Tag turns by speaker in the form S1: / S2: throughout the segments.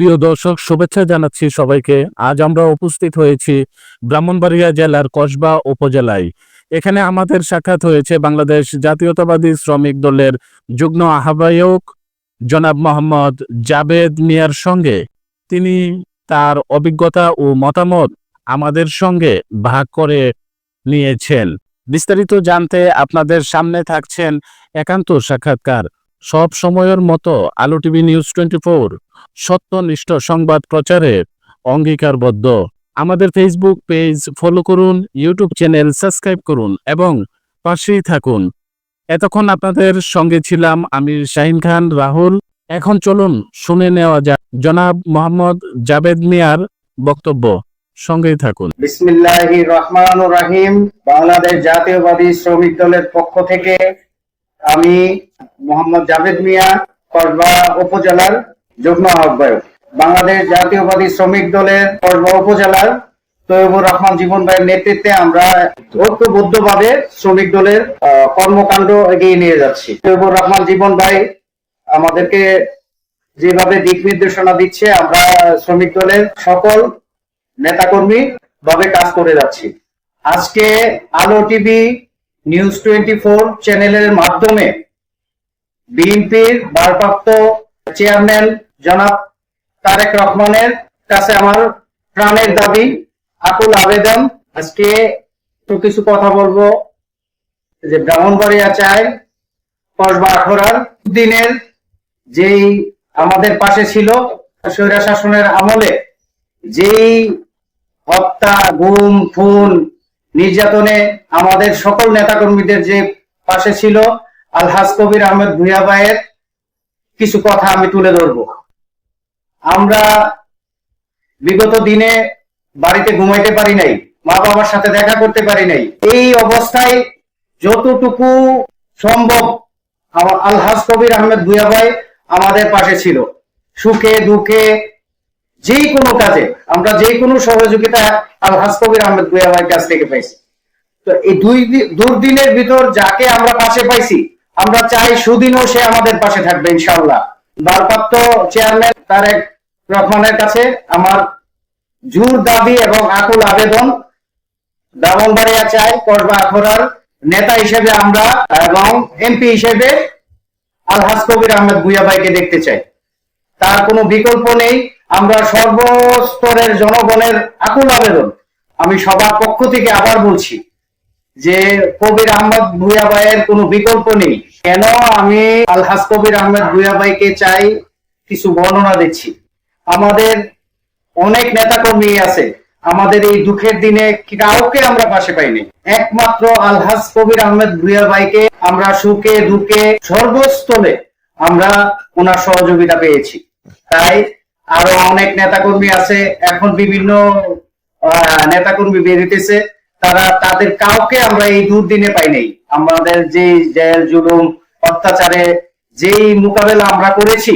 S1: প্রিয় দর্শক, শুভেচ্ছা জানাচ্ছি সবাইকে। আজ আমরা উপস্থিত হয়েছি ব্রাহ্মণবাড়িয়া জেলার কসবা উপজেলায়। এখানে আমাদের সাক্ষাৎ হয়েছে বাংলাদেশ জাতীয়তাবাদী শ্রমিক দলের যুগ্ম আহ্বায়ক জনাব মোহাম্মদ জাবেদ মিয়ার সঙ্গে। তিনি তার অভিজ্ঞতা ও মতামত আমাদের সঙ্গে ভাগ করে নিয়েছেন। বিস্তারিত জানতে আপনাদের সামনে থাকছেন একান্ত সাক্ষাৎকার। সব সময়ের মতো আলো টিভি নিউজ টোয়েন্টি সত্যনিষ্ঠ সংবাদ প্রচারে অঙ্গীকারবদ্ধ। আমাদের ফেসবুক পেজ ফলো করুন ইউটিউব চ্যানেল সাবস্ক্রাইব করুন এবং পাশেই থাকুন। এতক্ষণ আপনাদের সঙ্গে ছিলাম আমি শাহিন খান, রাহুল। এখন চলুন শুনে নেওয়া যাক জনাব মোহাম্মদ জাবেদ মিয়ার বক্তব্য। সঙ্গেই থাকুন।
S2: বিসমিল্লাহি রহমান রাহিম। বাংলাদেশ জাতীয়বাদী শ্রমিক দলের পক্ষ থেকে আমি মোহাম্মদ জাভেদ মিয়া, কসবা উপজেলার যুগ্ম আহ্বায়ক। বাংলাদেশ জাতীয়বাদী শ্রমিক দলের কসবা উপজেলার তৈবুর রহমান জীবন ভাইয়ের নেতৃত্বে আমরা ঐক্যবদ্ধভাবে শ্রমিক দলের কর্মকাণ্ড এগিয়ে নিয়ে যাচ্ছি। তৈবুর রহমান জীবন ভাই আমাদেরকে যেভাবে দিক নির্দেশনা দিচ্ছে, আমরা শ্রমিক দলের সকল নেতাকর্মী ভাবে কাজ করে যাচ্ছি। আজকে আলো টিভি নিউজ টোয়েন্টি ফোর চ্যানেলের মাধ্যমে বিএনপির ভারপ্রাপ্ত চেয়ারম্যান জনাব তারেক রহমানের কাছে আমার প্রাণের দাবি, আকুল আবেদন। আজকে তো কিছু কথা বলব। যে ব্রাহ্মণবাড়িয়া চায় কসবা আখড়ার দিনের যেই আমাদের পাশে ছিল, স্বৈরা শাসনের আমলে যেই হত্যা, গুম, খুন, নির্যাতনে আমাদের সকল নেতাকর্মীদের যে পাশে ছিল, আলহাজ কবির আহমেদ ভুইয়া ভাইয়ের কিছু কথা আমি তুলে ধরব। আমরা বিগত দিনে বাড়িতে ঘুমাইতে পারি নাই মা বাবার সাথে দেখা করতে পারি নাই। এই অবস্থায় যতটুকু সম্ভব আমার আলহাজ কবির আহমেদ ভুইয়া ভাই আমাদের পাশে ছিল। সুখে, দুঃখে, যে কোনো কাজে, আমরা যে কোনো সহযোগিতা আলহাজ কবির আহমেদ গুয়া ভাইয়ের কাছ থেকে পাইছি। তো এই দুই দুর্দিনের ভিতর যাকে আমরা পাশে পাইছি, আমরা চাই সুদিনও সে আমাদের পাশে থাকবে, ইনশাআল্লাহ। ভারপ্রাপ্ত চেয়ারম্যান তারেক রহমানের কাছে আমার জোর দাবি এবং আকুল আবেদন। ব্রাহ্মণবাড়িয়া চাই কসবা আখড়ার নেতা হিসেবে আমরা এবং এমপি হিসেবে আলহাজ কবির আহমেদ ভুইয়া ভাইকে দেখতে চাই। তার কোনো বিকল্প নেই। আমরা সর্বস্তরের জনগণের আকুল আবেদন। আমি সবার পক্ষ থেকে আবার বলছি যে কবির আহমদ ভুইয়া ভাইয়ের কোনো বিকল্প নেই। কেন আমি আলহাজ কবির আহমেদ ভুইয়া ভাইকে চাই কিছু বর্ণনা দিচ্ছি। আমাদের অনেক নেতাকর্মী আছে, আমাদের এই দুঃখের দিনে কাউকে আমরা পাশে পাইনি। একমাত্র আলহাজ কবির আহমেদ ভুইয়া ভাইকে আমরা সুখে দুঃখে সর্বস্থলে আমরা ওনার সহযোগিতা পেয়েছি। তাই আরও অনেক নেতাকর্মী আছে, এখন বিভিন্ন নেতাকর্মী বেরিতেছে, তারা তাদের কাউকে আমরা এই দুর্দিনে পাই নাই আমাদের যে জেল, জুলুম, অত্যাচারে যেই মোকাবেলা আমরা করেছি,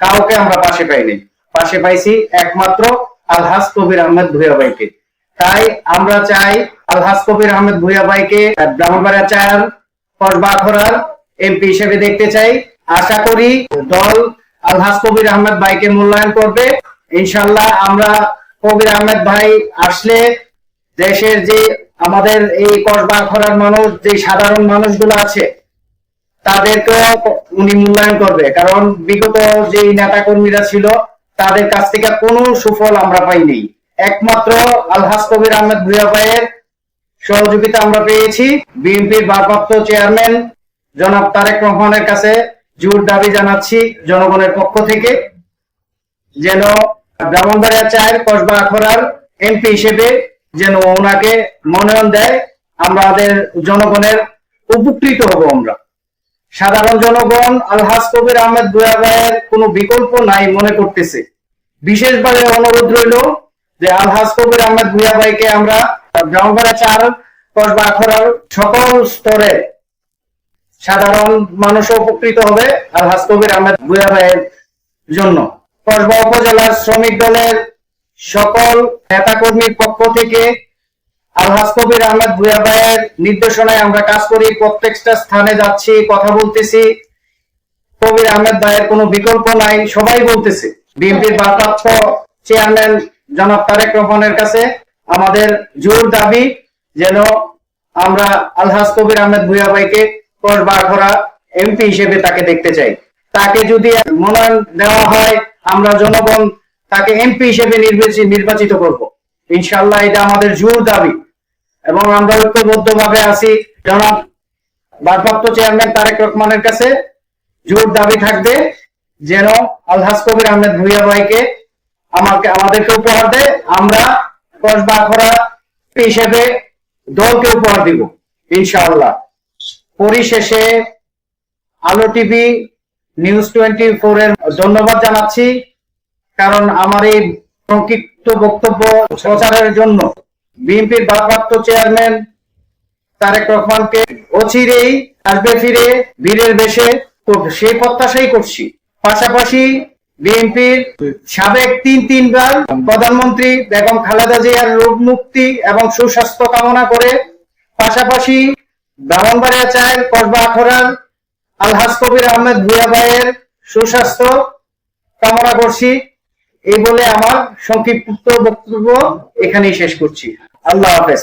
S2: কাউকে আমরা পাশে পাইনি। পাশে পাইছি একমাত্র আলহাজ কবির আহমেদ ভুইয়া ভাইকে। তাই আমরা চাই আলহাজ কবির আহমেদ ভুইয়া ভাইকে ব্রাহ্মণবাড়িয়া চায়ার কসবা আখড়ার এমপি হিসেবে দেখতে চাই। আশা করি দল আলহাজ কবির আহমেদ ভাইকে মূল্যায়ন করবে। ইনশাল্লাহ আমরা কবির আহমেদ ভাই আসলে দেশের যে আমাদের এই কসবা আখড়ার মানুষ, যে সাধারণ মানুষগুলো আছে, তাদেরকেও উনি মূল্যায়ন করবে। কারণ বিগত যে নেতা কর্মীরা ছিল, তাদের কাছ থেকে কোনো সুফল আমরা পাইনি। একমাত্র আলহাজ কবির আহমেদ ভুইয়া ভাইয়ের সহযোগিতা আমরা পেয়েছি। বিএনপির ভারপ্রাপ্ত চেয়ারম্যান জনাব তারেক রহমানের কাছে জোর দাবি জানাচ্ছি জনগণের পক্ষ থেকে, যেন ব্রাহ্মণবাড়িয়া চায়ের কসবা আখড়ার এমপি হিসেবে যেন ওনাকে মনোনয়ন দেয় আমাদের জনগণের উপকৃত হব আমরা। সাধারণ জনগণ, আলহাজ কবির আহমেদ বুয়া ভাইয়ের কোনো বিকল্প নাই মনে করতেছে। বিশেষভাবে অনুরোধ রইল যে আলহাজ কবির আহমেদ ভুইয়া ভাইকে আমরা ব্রাহ্মণবাড়া চার, কসবা আখড়ার সকল স্তরে সাধারণ মানুষ উপকৃত হবে আলহাজ কবির আহমেদ ভুইয়া ভাইয়ের জন্য। কসবা উপজেলার শ্রমিক দলের সকল নেতাকর্মীর পক্ষ থেকে আহমেদ ভুয়া ভাইয়ের নির্দেশনায় আমরা কাজ করি, প্রত্যেকটা স্থানে যাচ্ছি, কথা বলতেছি। কবির আহমেদ ভাইয়ের বিকল্প নাই, সবাই বলতেছে। বিএনপির চেয়ারম্যান জনাব তারেক রহমানের কাছে আমাদের জোর দাবি যেন আমরা আলহাজ কবির আহমেদ ভুইয়া ভাইকে আখড়া এমপি হিসেবে তাকে দেখতে চাই। তাকে যদি মনোনয়ন দেওয়া হয়, আমরা জনগণ তাকে এমপি হিসেবে নির্বাচিত করব। ইনশাল্লাহ এটা আমাদের জোর দাবি। এবং আমরা ঐক্যবদ্ধ ভাবে আছি। জনাব ভারপ্রাপ্ত চেয়ারম্যান তারেক রহমানের কাছে জোর দাবি থাকবে যেন আলহাজ কবির আহমেদ ভুইয়া ভাইকে আমাকে, আমাদেরকে উপহার দেয়। আমরা কসবা আখড়া হিসেবে দলকে উপহার দিব, ইনশাআল্লাহ। পরিশেষে আলো টিভি, নিউজ টোয়েন্টি ফোর এর ধন্যবাদ জানাচ্ছি। কারণ আমার এই সংক্ষিপ্ত বক্তব্য প্রচারের জন্য বিএনপির ভারপ্রাপ্ত চেয়ারম্যান তারেক রহমানকে অচিরেই আসবে ফিরে বীরের বেশে। সেই প্রত্যাশাই করছি পাশাপাশি বিএনপির সাবেক তিন তিনবার প্রধানমন্ত্রী বেগম খালেদা জিয়ার রোগ মুক্তি এবং সুস্বাস্থ্য কামনা করে, পাশাপাশি ব্রাহ্মণবাড়িয়া চায়ের কসবা আখড়ার আলহাজ কবির আহমেদ ভুয়া ভাইয়ের সুস্বাস্থ্য কামনা করছি এই বলে আমার সংক্ষিপ্ত বক্তব্য এখানেই শেষ করছি। আল্লাহ হাফেজ।